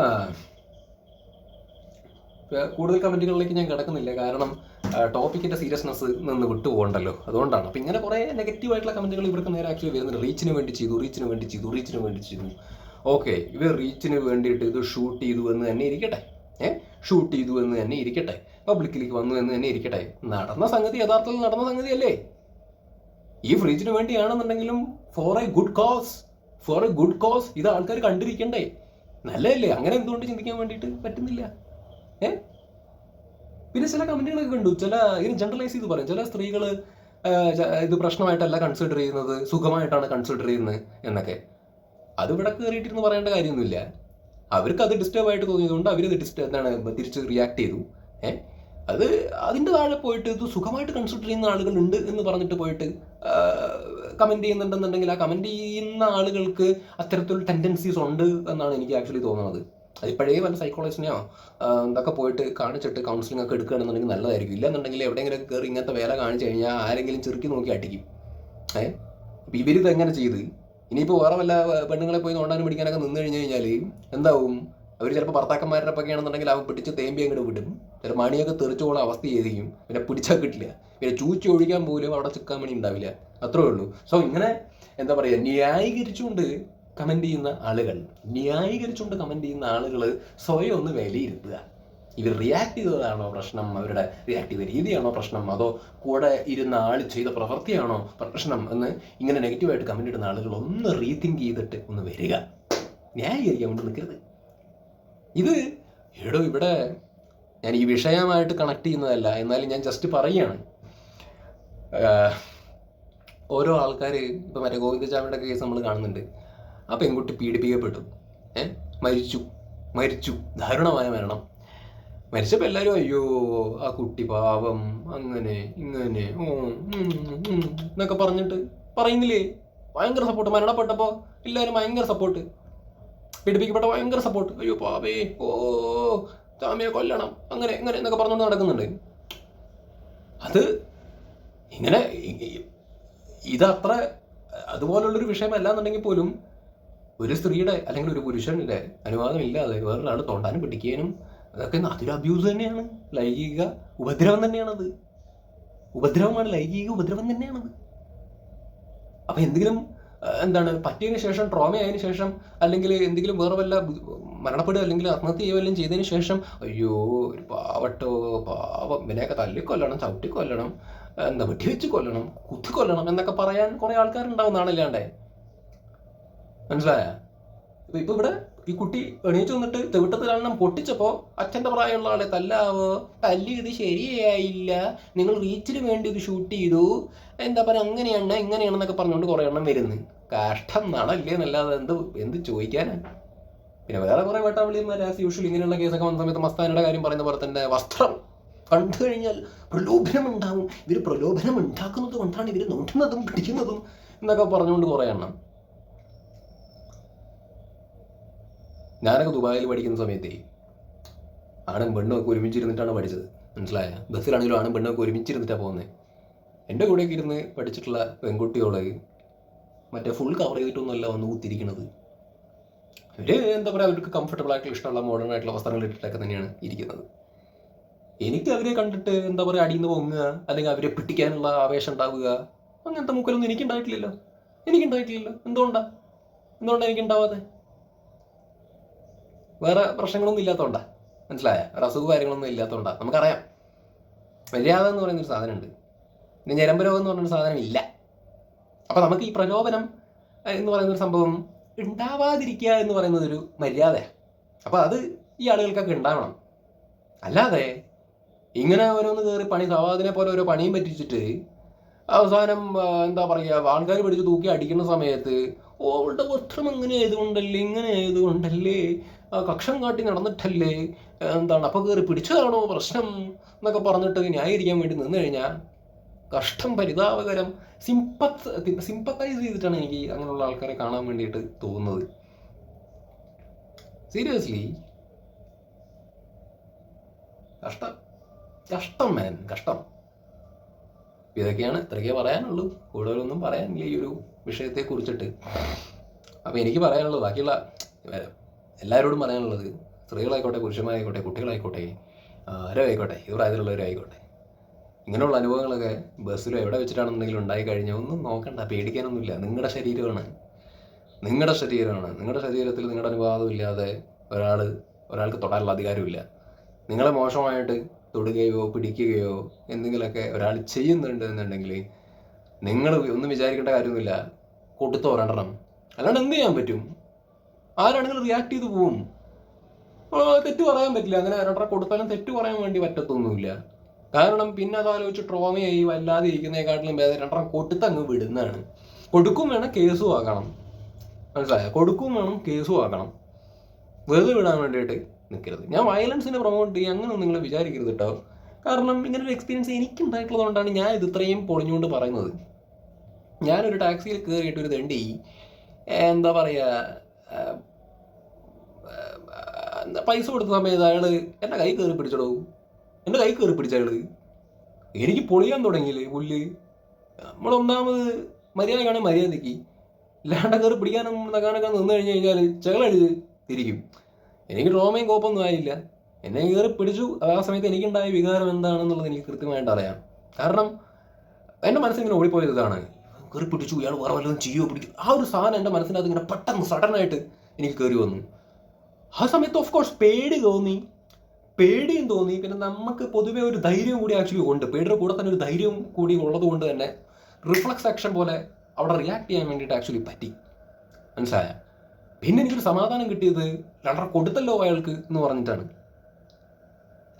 കൂടുതൽ കമന്റുകളിലേക്ക് ഞാൻ കിടക്കുന്നില്ല. കാരണം ടോപ്പിക്കിന്റെ സീരിയസ്നെസ് നിന്ന് വിട്ടു പോകണ്ടല്ലോ. അതുകൊണ്ടാണ്. അപ്പൊ ഇങ്ങനെ കുറെ നെഗറ്റീവ് ആയിട്ടുള്ള കമന്റുകൾ ഇവർക്ക് നേരെ ആക്ച്വലി വരുന്നുണ്ട്. റീച്ചിന് വേണ്ടി ചെയ്തു റീച്ചിന് വേണ്ടി ചെയ്തു റീച്ചിന് വേണ്ടി ചെയ്തു. ഓക്കെ ഇവർ റീച്ചിന് വേണ്ടിയിട്ട് ഇത് ഷൂട്ട് ചെയ്തു എന്ന് തന്നെ ഇരിക്കട്ടെ. ഏ? ഷൂട്ട് ചെയ്തു എന്ന് തന്നെ ഇരിക്കട്ടെ. പബ്ലിക്കിലേക്ക് വന്നു എന്ന് തന്നെ ഇരിക്കട്ടെ. നടന്ന സംഗതി യഥാർത്ഥത്തിൽ നടന്ന സംഗതിയല്ലേ? ഈ ഫ്രിഡ്ജിന് വേണ്ടിയാണെന്നുണ്ടെങ്കിലും for a good cause for a good cause ഇത് ആൾക്കാർ കണ്ടിരിക്കണ്ടേ. നല്ലതല്ലേ? അങ്ങനെ എന്തുകൊണ്ട് ചിന്തിക്കാൻ വേണ്ടിയിട്ട് പറ്റുന്നില്ല? ഏ? പിന്നെ ചില കമന്റുകളൊക്കെ കണ്ടു. ചില ഇതിന് ജനറലൈസ് ചെയ്ത് പറയും. ചില സ്ത്രീകൾ ഇത് പ്രശ്നമായിട്ടല്ല കൺസിഡർ ചെയ്യുന്നത് സുഖമായിട്ടാണ് കൺസിഡർ ചെയ്യുന്നത് എന്നൊക്കെ. അത് ഇവിടെ കയറിയിട്ടിരുന്ന് പറയേണ്ട കാര്യമൊന്നുമില്ല. അവർക്ക് അത് ഡിസ്റ്റർബ് ആയിട്ട് തോന്നിയതുകൊണ്ട് അവരത് ഡിസ്റ്റർബ് എന്താണ് തിരിച്ച് റിയാക്ട് ചെയ്തു. ഏഹ് അത് അതിന്റെ താഴെ പോയിട്ട് ഇത് സുഖമായിട്ട് കൺസിഡർ ചെയ്യുന്ന ആളുകളുണ്ട് എന്ന് പറഞ്ഞിട്ട് പോയിട്ട് കമന്റ് ചെയ്യുന്നുണ്ടെന്നുണ്ടെങ്കിൽ ആ കമന്റ് ചെയ്യുന്ന ആളുകൾക്ക് അത്തരത്തിലുള്ള ടെൻഡൻസീസ് ഉണ്ട് എന്നാണ് എനിക്ക് ആക്ച്വലി തോന്നുന്നത്. അതിപ്പോഴേ പല സൈക്കോളജിസ്റ്റിനെയോ ഇതൊക്കെ പോയിട്ട് കാണിച്ചിട്ട് കൗൺസിലിംഗ് ഒക്കെ എടുക്കുകയാണെന്നുണ്ടെങ്കിൽ നല്ലതായിരിക്കും. ഇല്ലെന്നുണ്ടെങ്കിൽ എവിടെയെങ്കിലും കയറി ഇങ്ങനത്തെ വേല കാണിച്ചു കഴിഞ്ഞാൽ ആരെങ്കിലും ചെറുക്കി നോക്കി അടിക്കും. ഏഹ് അപ്പം ഇവരിതെങ്ങനെ ചെയ്ത്? ഇനിയിപ്പോൾ വേറെ വല്ല പെണ്ണുങ്ങളെ പോയി നോണ്ടാനും പിടിക്കാനൊക്കെ നിന്ന് കഴിഞ്ഞ് കഴിഞ്ഞാൽ എന്താവും? അവർ ചിലപ്പോൾ ഭർത്താക്കന്മാരുടെ ഒക്കെ ആണെന്നുണ്ടെങ്കിൽ അവൻ പിടിച്ച് തേമ്പി അങ്ങോട്ട് വിടും. ചില മണിയൊക്കെ തെറിച്ചോളം അവസ്ഥ ചെയ്തിരിക്കും പിന്നെ പിടിച്ചാൽ കിട്ടില്ല. പിന്നെ ചൂച്ചി ഒഴിക്കാൻ പോലും അവിടെ ചിക്കാൻ മണി ഉണ്ടാവില്ല. അത്രേ ഉള്ളൂ. സോ ഇങ്ങനെ എന്താ പറയുക ന്യായീകരിച്ചുകൊണ്ട് കമന്റ് ചെയ്യുന്ന ആളുകൾ ന്യായീകരിച്ചുകൊണ്ട് കമന്റ് ചെയ്യുന്ന ആളുകൾ സ്വയം ഒന്ന് വിലയിരുത്തുക. ഇവർ റിയാക്ട് ചെയ്തതാണോ പ്രശ്നം? അവരുടെ റിയാക്ട് ചെയ്ത രീതിയാണോ പ്രശ്നം? അതോ കൂടെ ഇരുന്ന ആൾ ചെയ്ത പ്രവൃത്തിയാണോ പ്രശ്നം? എന്ന് ഇങ്ങനെ നെഗറ്റീവായിട്ട് കമന്റ് ഇടുന്ന ആളുകൾ ഒന്ന് റീതിങ്ക് ചെയ്തിട്ട് ഒന്ന് വരിക. ന്യായീകരിക്കാൻ കൊണ്ട് നിൽക്കരുത്. ഇത് എടോ ഇവിടെ ഞാൻ ഈ വിഷയമായിട്ട് കണക്ട് ചെയ്യുന്നതല്ല. എന്നാലും ഞാൻ ജസ്റ്റ് പറയുകയാണ് ഓരോ ആൾക്കാർ ഇപ്പം മറ്റേ ഗോവിന്ദചാമിയുടെ കേസ് നമ്മൾ കാണുന്നുണ്ട്. ആ പെൺകുട്ടി പീഡിപ്പിക്കപ്പെട്ടു. ഏ? മരിച്ചു. മരിച്ചു. ദാരുണമായ മരണം. മരിച്ചപ്പോൾ എല്ലാവരും അയ്യോ ആ കുട്ടി പാവം അങ്ങനെ ഇങ്ങനെ എന്നൊക്കെ പറഞ്ഞിട്ട് പറയുന്നില്ലേ? ഭയങ്കര സപ്പോർട്ട് മരണപ്പെട്ടപ്പോൾ എല്ലാവരും ഭയങ്കര സപ്പോർട്ട് പീഡിപ്പിക്കപ്പെട്ട ഭയങ്കര സപ്പോർട്ട് അയ്യോ പാവേ ഓ ചാമിയെ കൊല്ലണം അങ്ങനെ ഇങ്ങനെ എന്നൊക്കെ പറഞ്ഞുകൊണ്ട് നടക്കുന്നുണ്ട്. അത് ഇങ്ങനെ ഇതത്ര അതുപോലുള്ളൊരു വിഷയമല്ല എന്നുണ്ടെങ്കിൽ പോലും ഒരു സ്ത്രീയുടെ അല്ലെങ്കിൽ ഒരു പുരുഷന്റെ അനുവാദമില്ലാതെ വേറൊരാൾ തോണ്ടാനും പിടിക്കാനും അതൊക്കെ അതൊരു അബ്യൂസ് തന്നെയാണ്. ലൈംഗിക ഉപദ്രവം തന്നെയാണത്. ഉപദ്രവമാണ് ലൈംഗിക ഉപദ്രവം തന്നെയാണത്. അപ്പൊ എന്തെങ്കിലും എന്താണ് പറ്റിയതിന് ശേഷം ട്രോമ ആയതിനു ശേഷം അല്ലെങ്കിൽ എന്തെങ്കിലും വേറെ വല്ല മരണപ്പെടുക അല്ലെങ്കിൽ ആത്മഹത്യ ചെയ്യുക വല്ലതും ചെയ്തതിന് ശേഷം അയ്യോ ഒരു പാവട്ടോ പാവം ഇവനെയൊക്കെ തല്ലിക്കൊല്ലണം ചവിട്ടിക്കൊല്ലണം എന്താ വെട്ടിവെച്ച് കൊല്ലണം കുത്തിക്കൊല്ലണം എന്നൊക്കെ പറയാൻ കുറെ ആൾക്കാരുണ്ടാവുന്നതാണല്ലാണ്ടേ? മനസ്സിലായ? ഇപ്പൊ ഇപ്പൊ ഇവിടെ ഈ കുട്ടി എണീച്ചു വന്നിട്ട് തെവിട്ടത്തിലെണ്ണം പൊട്ടിച്ചപ്പോ അച്ഛന്റെ പ്രായമുള്ള ആളെ തല്ലാവോ? തല്ലി ഇത് ശരിയായില്ല. നിങ്ങൾ റീച്ചിന് വേണ്ടി ഇത് ഷൂട്ട് ചെയ്തു. എന്താ പറയാ അങ്ങനെയാണ് ഇങ്ങനെയാണെന്നൊക്കെ പറഞ്ഞുകൊണ്ട് കുറെ എണ്ണം വരുന്നു. കഷ്ടം നടല്ലേ എന്നല്ലാതെ എന്ത് എന്ത് ചോദിക്കാനാ? പിന്നെ വേറെ കുറെ വേട്ടാവിളിമാർ ആസ് യൂഷ്വൽ ഇങ്ങനെയുള്ള കേസൊക്കെ വന്ന സമയത്ത് മസ്താനയുടെ കാര്യം പറയുന്ന പോലെ തന്നെ വസ്ത്രം കണ്ടു കഴിഞ്ഞാൽ പ്രലോഭനം ഉണ്ടാവും ഇവർ പ്രലോഭനം ഉണ്ടാക്കുന്നത് കൊണ്ടാണ് ഇവർ നോട്ടുന്നതും പിടിക്കുന്നതും എന്നൊക്കെ പറഞ്ഞുകൊണ്ട് കുറെ എണ്ണം. ഞാനൊക്കെ ദുബായിൽ പഠിക്കുന്ന സമയത്തേ ആണും പെണ്ണും ഒക്കെ ഒരുമിച്ചിരുന്നിട്ടാണ് പഠിച്ചത്. മനസ്സിലായ? ബസ്സിലാണെങ്കിലും ആണും പെണ്ണും ഒക്കെ ഒരുമിച്ചിരുന്നിട്ടാണ് പോകുന്നത് എന്റെ കൂടെയൊക്കെ ഇരുന്ന് പഠിച്ചിട്ടുള്ള പെൺകുട്ടികളെ മറ്റേ ഫുൾ കവർ ചെയ്തിട്ടൊന്നുമല്ല വന്ന് കുത്തിരിക്കുന്നത് അവർ എന്താ പറയുക അവർക്ക് കംഫർട്ടബിൾ ആയിട്ടുള്ള ഇഷ്ടമുള്ള മോഡേൺ ആയിട്ടുള്ള വസ്ത്രങ്ങൾ ഇട്ടിട്ടൊക്കെ തന്നെയാണ് ഇരിക്കുന്നത്. എനിക്ക് അവരെ കണ്ടിട്ട് എന്താ പറയുക അടിയിൽ നിന്ന് പൊങ്ങുക അല്ലെങ്കിൽ അവരെ പിടിക്കാനുള്ള ആവേശം ഉണ്ടാവുക അങ്ങനത്തെ മുക്കലൊന്നും എനിക്ക് ഉണ്ടായിട്ടില്ലല്ലോ എനിക്ക് ഉണ്ടായിട്ടില്ലല്ലോ എന്തുകൊണ്ടാ എന്തുകൊണ്ടാണ് എനിക്ക് ഉണ്ടാവാതെ വേറെ പ്രശ്നങ്ങളൊന്നും ഇല്ലാത്തതുകൊണ്ടാ മനസ്സിലായ? ഒരു അസുഖ കാര്യങ്ങളൊന്നും ഇല്ലാത്തതുകൊണ്ടാ നമുക്കറിയാം. മര്യാദ എന്ന് പറയുന്നൊരു സാധനമുണ്ട്. പിന്നെ ഞരമ്പ് രോഗം എന്ന് പറഞ്ഞൊരു സാധനം ഇല്ല അപ്പം നമുക്ക് ഈ പ്രലോഭനം എന്ന് പറയുന്നൊരു സംഭവം ഉണ്ടാവാതിരിക്കുക എന്ന് പറയുന്നതൊരു മര്യാദയാണ് അപ്പോൾ അത് ഈ ആളുകൾക്കൊക്കെ ഉണ്ടാവണം. അല്ലാതെ ഇങ്ങനെ ഓരോന്ന് കയറി പണി സവാദിനെ പോലെ ഓരോ പണിയും പറ്റിച്ചിട്ട് അവസാനം എന്താ പറയുക ആൾക്കാർ പിടിച്ച് തൂക്കി അടിക്കുന്ന സമയത്ത് ഓ അവളുടെ വസ്ത്രം ഇങ്ങനെ ആയതുകൊണ്ടല്ലേ ഇങ്ങനെ ആയതുകൊണ്ടല്ലേ കക്ഷം കാട്ടി നടന്നിട്ടല്ലേ? എന്താണ്? അപ്പോൾ കയറി പിടിച്ചതാണോ പ്രശ്നം എന്നൊക്കെ പറഞ്ഞിട്ട് ന്യായീകരിക്കാൻ വേണ്ടി നിന്ന് കഴിഞ്ഞാൽ കഷ്ടം പരിതാപകരം സിമ്പത്ത് സിമ്പത്തൈസ് ചെയ്തിട്ടാണ് എനിക്ക് അങ്ങനെയുള്ള ആൾക്കാരെ കാണാൻ വേണ്ടിയിട്ട് തോന്നുന്നത്. സീരിയസ്ലി കഷ്ടം. കഷ്ടം മാൻ കഷ്ടം. ഇതൊക്കെയാണ് ഇത്രയൊക്കെ പറയാനുള്ളൂ. കൂടുതലൊന്നും പറയാനില്ല ഈ ഒരു വിഷയത്തെ കുറിച്ചിട്ട് അപ്പോൾ എനിക്ക് പറയാനുള്ളൂ ബാക്കിയുള്ള എല്ലാവരോടും പറയാനുള്ളത് സ്ത്രീകളായിക്കോട്ടെ പുരുഷന്മാരായിക്കോട്ടെ കുട്ടികളായിക്കോട്ടെ ആരോ ആയിക്കോട്ടെ ഈ പ്രായത്തിലുള്ളവരായിക്കോട്ടെ ഇങ്ങനെയുള്ള അനുഭവങ്ങളൊക്കെ ബസ്സിലോ എവിടെ വെച്ചിട്ടാണെന്നുണ്ടെങ്കിലും ഉണ്ടായി കഴിഞ്ഞാൽ ഒന്നും നോക്കണ്ട പേടിക്കാനൊന്നുമില്ല. നിങ്ങളുടെ ശരീരമാണ്. നിങ്ങളുടെ ശരീരമാണ്. നിങ്ങളുടെ ശരീരത്തിൽ നിങ്ങളുടെ അനുവാദം ഇല്ലാതെ ഒരാൾ ഒരാൾക്ക് തൊടാനുള്ള അധികാരമില്ല. നിങ്ങളെ മോശമായിട്ട് തൊടുകയോ പിടിക്കുകയോ എന്തെങ്കിലുമൊക്കെ ഒരാൾ ചെയ്യുന്നുണ്ട് എന്നുണ്ടെങ്കിൽ നിങ്ങൾ ഒന്നും വിചാരിക്കേണ്ട കാര്യമൊന്നുമില്ല. കൊടുത്തു രണ്ടെണ്ണം അല്ലാണ്ട് എന്ത് ചെയ്യാൻ പറ്റും? ആരാണെങ്കിലും റിയാക്ട് ചെയ്ത് പോവും. തെറ്റ് പറയാൻ പറ്റില്ല. അങ്ങനെ ആരോടെ കൊടുത്താലും തെറ്റ് പറയാൻ വേണ്ടി പറ്റത്തൊന്നുമില്ല. കാരണം പിന്നെ അത് ആലോചിച്ച് ട്രോമയായി വല്ലാതെ ഇരിക്കുന്നതിനെക്കാട്ടിലും ഭേദം രണ്ടെണ്ണം കൊടുത്തങ്ങ് വിടുന്നതാണ്. കൊടുക്കും വേണം കേസും ആക്കണം. മനസ്സിലായോ? കൊടുക്കും വേണം കേസും ആക്കണം. വെറുതെ വിടാൻ വേണ്ടിയിട്ട് നിൽക്കരുത് ഞാൻ വയലൻസിനെ പ്രൊമോട്ട് ചെയ്യുക അങ്ങനെ നിങ്ങൾ വിചാരിക്കരുത് കേട്ടോ കാരണം ഇങ്ങനെ ഒരു എക്സ്പീരിയൻസ് എനിക്ക് ഉണ്ടായിട്ടുള്ളതുകൊണ്ടാണ് ഞാൻ ഇത് ഇത്രയും പൊളിഞ്ഞുകൊണ്ട് പറയുന്നത്. ഞാനൊരു ടാക്സിയിൽ കയറിയിട്ട് ഒരു തെണ്ടി എന്താ പറയുക പൈസ കൊടുത്ത സമയത്ത് അയാൾ എന്റെ കൈ കയറി പിടിച്ചടോ? എന്റെ കൈ കയറി പിടിച്ച അയാൾ എനിക്ക് പൊളിയാൻ തുടങ്ങിയില്ലേ പുല്ല്? നമ്മളൊന്നാമത് മര്യാദക്കാണ് മര്യാദയ്ക്ക്. ഇല്ലാണ്ട് കയറി പിടിക്കാനും നക്കാനൊക്കെ നിന്ന് കഴിഞ്ഞ് കഴിഞ്ഞാൽ ചെകളടിച്ച് തിരിക്കും. എനിക്ക് ട്രോമയും കോപ്പൊന്നും ആയില്ല. എന്നെ കയറി പിടിച്ചു. ആ സമയത്ത് എനിക്കുണ്ടായ വികാരം എന്താണെന്നുള്ളത് എനിക്ക് കൃത്യമായിട്ട് അറിയാം. കാരണം എന്റെ മനസ്സിങ്ങനെ ഓടിപ്പോയത് ഇതാണ്. കയറി പിടിച്ചു ഇയാൾ വേറെ വല്ലതും ചെയ്യുമോ പിടിക്കും. ആ ഒരു സാധനം എന്റെ മനസ്സിനകത്ത് ഇങ്ങനെ പെട്ടെന്ന് സഡനായിട്ട് എനിക്ക് കയറി വന്നു. ആ സമയത്ത് ഓഫ് കോഴ്സ് പേടി തോന്നി. പേടിയും തോന്നി. പിന്നെ നമുക്ക് പൊതുവേ ഒരു ധൈര്യം കൂടി ആക്ച്വലി ഉണ്ട്. പേടിയുടെ കൂടെ തന്നെ ഒരു ധൈര്യം കൂടി ഉള്ളത് കൊണ്ട് തന്നെ റിഫ്ലക്സ് ആക്ഷൻ പോലെ അവിടെ റിയാക്ട് ചെയ്യാൻ വേണ്ടിയിട്ട് ആക്ച്വലി പറ്റി. മനസ്സിലായ? പിന്നെ എനിക്കൊരു സമാധാനം കിട്ടിയത് രണ്ടര കൊടുത്തല്ലോ അയാൾക്ക് എന്ന് പറഞ്ഞിട്ടാണ്.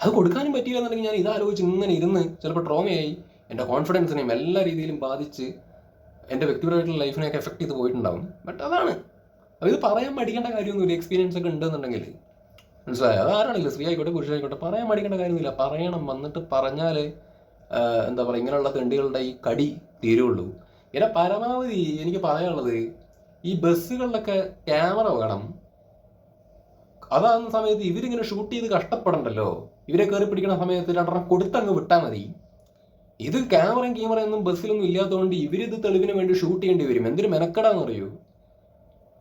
അത് കൊടുക്കാനും പറ്റിയില്ല എന്നുണ്ടെങ്കിൽ ഞാൻ ഇതാലോചിച്ച് ഇങ്ങനെ ഇരുന്ന് ചിലപ്പോൾ ട്രോമയായി എന്റെ കോൺഫിഡൻസിനെയും എല്ലാ രീതിയിലും ബാധിച്ച് എന്റെ വ്യക്തിപരമായിട്ടുള്ള ലൈഫിനെയൊക്കെ എഫക്ട് ചെയ്ത് പോയിട്ടുണ്ടാവും. ബട്ട് അതാണ്. അപ്പോൾ ഇത് പറയാൻ പഠിക്കേണ്ട കാര്യമൊന്നുമില്ല എക്സ്പീരിയൻസ് ഒക്കെ ഉണ്ടെന്നുണ്ടെങ്കിൽ. മനസ്സിലായോ? അത് ആരാണെങ്കിലും സ്ത്രീ ആയിക്കോട്ടെ പുരുഷനായിക്കോട്ടെ പറയാൻ പഠിക്കേണ്ട കാര്യമൊന്നുമില്ല. പറയണം. വന്നിട്ട് പറഞ്ഞാൽ എന്താ പറയുക ഇങ്ങനെയുള്ള തെണ്ടികളുടെ ഈ കടി തീരുള്ളൂ. ഇങ്ങനെ പരമാവധി എനിക്ക് പറയാനുള്ളത് ഈ ബസ്സുകളിലൊക്കെ ക്യാമറ വേണം. അതാകുന്ന സമയത്ത് ഇവരിങ്ങനെ ഷൂട്ട് ചെയ്ത് കഷ്ടപ്പെടണ്ടല്ലോ. ഇവരെ കയറി പിടിക്കുന്ന സമയത്ത് രണ്ടെണ്ണം കൊടുത്തങ്ങ് വിട്ടാൽ മതി. ഇത് ക്യാമറയും ക്യാമറയൊന്നും ബസ്സിലൊന്നും ഇല്ലാത്തതുകൊണ്ട് ഇവരിത് തെളിവിന് വേണ്ടി ഷൂട്ട് ചെയ്യേണ്ടി വരും. എന്തൊരു മെനക്കെടാന്ന്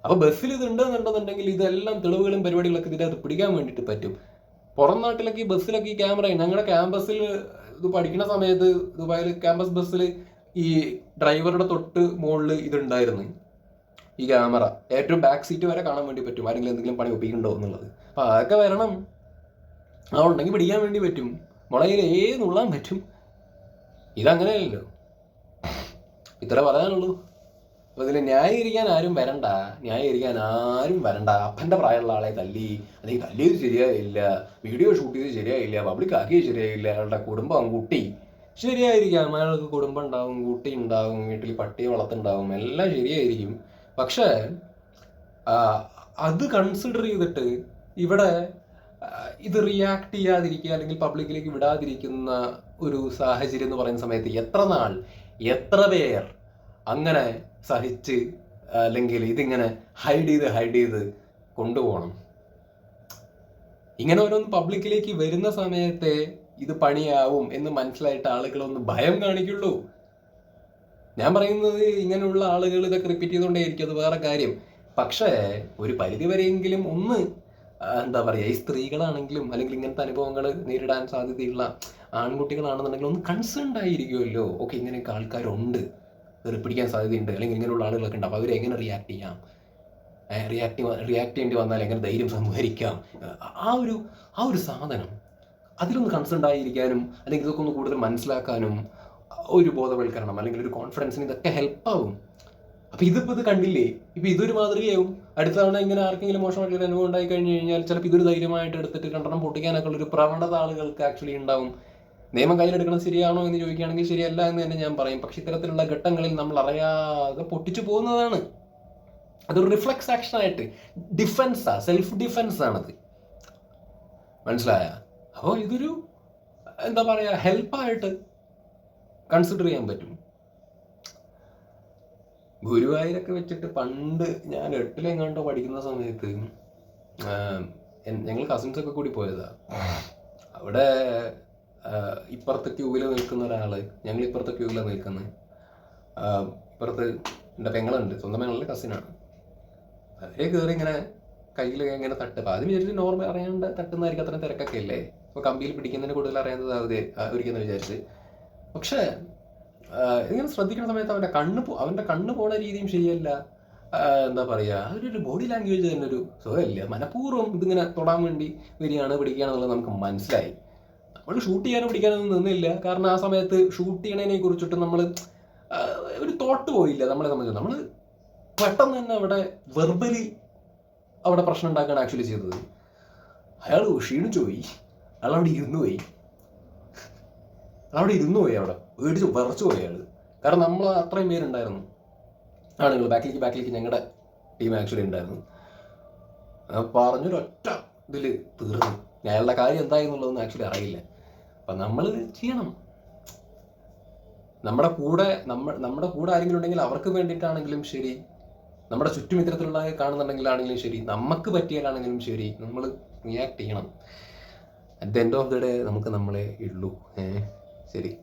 അറിയൂ അപ്പൊ ബസ്സിൽ ഇത് ഉണ്ടെന്നുണ്ടെന്നുണ്ടെങ്കിൽ ഇതെല്ലാം തെളിവുകളും പരിപാടികളൊക്കെ ഇതിനകത്ത് പിടിക്കാൻ വേണ്ടിയിട്ട് പറ്റും. പുറം നാട്ടിലൊക്കെ ഈ ബസ്സിലൊക്കെ ഈ ക്യാമറ ഞങ്ങളുടെ ക്യാമ്പസിൽ ഇത് പഠിക്കുന്ന സമയത്ത് ദുബായിൽ ക്യാമ്പസ് ബസ്സിൽ ഈ ഡ്രൈവറുടെ തൊട്ട് മുകളിൽ ഇതുണ്ടായിരുന്നു. ഈ ക്യാമറ. ഏറ്റവും ബാക്ക് സീറ്റ് വരെ കാണാൻ വേണ്ടി പറ്റും. ആരെങ്കിലും എന്തെങ്കിലും പണി ഒപ്പിക്കുന്നുണ്ടോ എന്നുള്ളത്. അപ്പം അതൊക്കെ വരണം. അതുണ്ടെങ്കിൽ പിടിക്കാൻ വേണ്ടി പറ്റും. മുളയിൽ ഏത് നുള്ളാൻ പറ്റും. ഇതങ്ങനെയല്ലല്ലോ. ഇത്ര പറയാനുള്ളൂ. അപ്പൊ ഇതിൽ ന്യായീകരിക്കാൻ ആരും വരണ്ട. ന്യായീകരിക്കാൻ ആരും വരണ്ട. അപ്പന്റെ പ്രായമുള്ള ആളെ തല്ലി. അല്ലെങ്കിൽ തല്ലിയത് ശരിയായില്ല. വീഡിയോ ഷൂട്ട് ചെയ്ത് ശരിയായില്ല. പബ്ലിക് ആക്കിയത് ശരിയായില്ല. അയാളുടെ കുടുംബം കുട്ടി. ശരിയായിരിക്കാം. അയാൾക്ക് കുടുംബം ഉണ്ടാവും കുട്ടി ഉണ്ടാവും വീട്ടിൽ പട്ടിയെ വളർത്തുണ്ടാവും എല്ലാം ശരിയായിരിക്കും. പക്ഷേ അത് കൺസിഡർ ചെയ്തിട്ട് ഇവിടെ ഇത് റിയാക്ട് ചെയ്യാതിരിക്കുക അല്ലെങ്കിൽ പബ്ലിക്കിലേക്ക് വിടാതിരിക്കുന്ന ഒരു സാഹചര്യം എന്ന് പറയുന്ന സമയത്ത് എത്ര നാൾ എത്ര പേർ അങ്ങനെ സഹിച്ച് അല്ലെങ്കിൽ ഇതിങ്ങനെ ഹൈഡ് ചെയ്ത് ഹൈഡ് ചെയ്ത് കൊണ്ടുപോകണം. ഇങ്ങനെ ഓരോന്ന് പബ്ലിക്കിലേക്ക് വരുന്ന സമയത്തെ ഇത് പണിയാവും എന്ന് മനസ്സിലായിട്ട് ആളുകളൊന്ന് ഭയം കാണിക്കുള്ളൂ. ഞാൻ പറയുന്നത് ഇങ്ങനെയുള്ള ആളുകൾ ഇതൊക്കെ റിപ്പീറ്റ് ചെയ്തുകൊണ്ടേയിരിക്കും അത് വേറെ കാര്യം. പക്ഷേ ഒരു പരിധി വരെയെങ്കിലും ഒന്ന് എന്താ പറയുക ഈ സ്ത്രീകളാണെങ്കിലും അല്ലെങ്കിൽ ഇങ്ങനത്തെ അനുഭവങ്ങൾ നേരിടാൻ സാധ്യതയുള്ള ആൺകുട്ടികളാണെന്നുണ്ടെങ്കിൽ ഒന്ന് കൺസേൺഡ് ആയിരിക്കുമല്ലോ. ഓക്കെ ഇങ്ങനെയൊക്കെ ആൾക്കാരുണ്ട്. കയറി പിടിക്കാൻ സാധ്യതയുണ്ട്. അല്ലെങ്കിൽ ഇങ്ങനെയുള്ള ആളുകളൊക്കെ ഉണ്ട്. അപ്പോൾ അവരെങ്ങനെ റിയാക്ട് ചെയ്യാം? റിയാക്ട് റിയാക്ട് ചെയ്യേണ്ടി വന്നാൽ എങ്ങനെ ധൈര്യം സംഭരിക്കാം? ആ ഒരു ആ ഒരു സാധനം അതിലൊന്ന് കൺസേൺ ആയിരിക്കാനും അല്ലെങ്കിൽ ഇതൊക്കെ ഒന്ന് കൂടുതൽ മനസ്സിലാക്കാനും ഒരു ബോധവൽക്കരണം അല്ലെങ്കിൽ ഒരു കോൺഫിഡൻസിന് ഇതൊക്കെ ഹെൽപ്പാവും അപ്പൊ ഇതിപ്പോ ഇത് കണ്ടില്ലേ? ഇപ്പൊ ഇതൊരു മാതൃകയാവും അടുത്ത തവണ ഇങ്ങനെ ആർക്കെങ്കിലും മോശമായിട്ടുള്ള അനുഭവം ഉണ്ടായി കഴിഞ്ഞു കഴിഞ്ഞാൽ ചിലപ്പോൾ ഇതൊരു ധൈര്യമായിട്ട് എടുത്തിട്ട് രണ്ടെണ്ണം പൊട്ടിക്കാനൊക്കെ ഉള്ള ഒരു പ്രവണത ആളുകൾക്ക് ആക്ച്വലി ഉണ്ടാവും. നിയമം കയ്യിലെടുക്കണം ശരിയാണോ എന്ന് ചോദിക്കുകയാണെങ്കിൽ ശരിയല്ല എന്ന് തന്നെ ഞാൻ പറയും. പക്ഷെ ഇത്തരത്തിലുള്ള ഘട്ടങ്ങളിൽ നമ്മൾ അറിയാതെ പൊട്ടിച്ചു പോകുന്നതാണ്. അതൊരു റിഫ്ലക്സ് ആക്ഷൻ ആയിട്ട്. ഡിഫൻസാ സെൽഫ് ഡിഫൻസ് ആണത്. മനസ്സിലായ? അപ്പോൾ ഇതൊരു എന്താ പറയുക ഹെൽപ്പായിട്ട് കൺസിഡർ ചെയ്യാൻ പറ്റും. ഗുരുവായൂരൊക്കെ വെച്ചിട്ട് പണ്ട് ഞാൻ എട്ടിലെങ്ങാണ്ടോ പഠിക്കുന്ന സമയത്ത് ഞങ്ങൾ കസിൻസ് ഒക്കെ കൂടി പോയതാ. അവിടെ ഇപ്പുറത്തെ ക്യൂവിൽ നിൽക്കുന്ന ഒരാൾ ഞങ്ങൾ ഇപ്പുറത്തെ ക്യൂവിലാണ് നിൽക്കുന്നത് ഇപ്പുറത്ത് എന്റെ പെങ്ങളുണ്ട് സ്വന്തം പെങ്ങളുടെ കസിനാണ്. അവരെ കയറി ഇങ്ങനെ കയ്യിൽ ഇങ്ങനെ തട്ട്. അപ്പൊ ആദ്യം വിചാരിച്ച് നോർമൽ അറിയാണ്ട് തട്ടുന്നതായിരിക്കും അത്രയും തിരക്കൊക്കെ അല്ലേ? അപ്പോൾ കമ്പിയിൽ പിടിക്കുന്നതിന് കൂടുതൽ അറിയാവുന്നത് അത് ഒരിക്കുന്ന വിചാരിച്ച്. പക്ഷേ ഇങ്ങനെ ശ്രദ്ധിക്കുന്ന സമയത്ത് അവന്റെ കണ്ണ് അവന്റെ കണ്ണ് പോണ രീതിയും ശരിയല്ല. എന്താ പറയാ അതൊരു ബോഡി ലാംഗ്വേജ് തന്നെ ഒരു സുഖമില്ല. മനഃപൂർവം ഇതിങ്ങനെ തൊടാൻ വേണ്ടി വരികയാണ് പിടിക്കുകയാണെന്നുള്ളത് നമുക്ക് മനസ്സിലായി. നമ്മൾ ഷൂട്ട് ചെയ്യാനോ പിടിക്കാനൊന്നും നിന്നില്ല. കാരണം ആ സമയത്ത് ഷൂട്ട് ചെയ്യണതിനെ കുറിച്ചിട്ട് നമ്മൾ ഒരു തോട്ട് പോയില്ല നമ്മളെ സംബന്ധിച്ച്. നമ്മൾ പെട്ടെന്ന് തന്നെ അവിടെ വെർബലി അവിടെ പ്രശ്നം ഉണ്ടാക്കാൻ ആക്ച്വലി ചെയ്തത്. അയാൾ ക്ഷീണിച്ചു പോയി. അയാൾ അവിടെ ഇരുന്നു പോയി. അവിടെ ഇരുന്നു പോയി അവിടെ. പേടിച്ച് വിറച്ചു പോയി അയാൾ. കാരണം നമ്മൾ അത്രയും പേരുണ്ടായിരുന്നു. ആണുങ്ങൾ ബാക്കിലേക്ക് ബാക്കിലേക്ക് ഞങ്ങളുടെ ടീം ആക്ച്വലി ഉണ്ടായിരുന്നു. പറഞ്ഞൊരൊറ്റ ഇതിൽ തീർന്നു. അയാളുടെ കാര്യം എന്തായി എന്നുള്ളതൊന്നും ആക്ച്വലി അറിയില്ല. അപ്പം നമ്മൾ ചെയ്യണം. നമ്മുടെ കൂടെ നമ്മ നമ്മുടെ കൂടെ ആരെങ്കിലും ഉണ്ടെങ്കിൽ അവർക്ക് വേണ്ടിയിട്ടാണെങ്കിലും ശരി. നമ്മുടെ ചുറ്റും ഇത്തരത്തിലുള്ള കാണുന്നുണ്ടെങ്കിലാണെങ്കിലും ശരി. നമുക്ക് പറ്റിയാലാണെങ്കിലും ശരി. നമ്മൾ റിയാക്ട് ചെയ്യണം. At the end of the day നമുക്ക് നമ്മളെ ഉള്ളൂ. ശരി.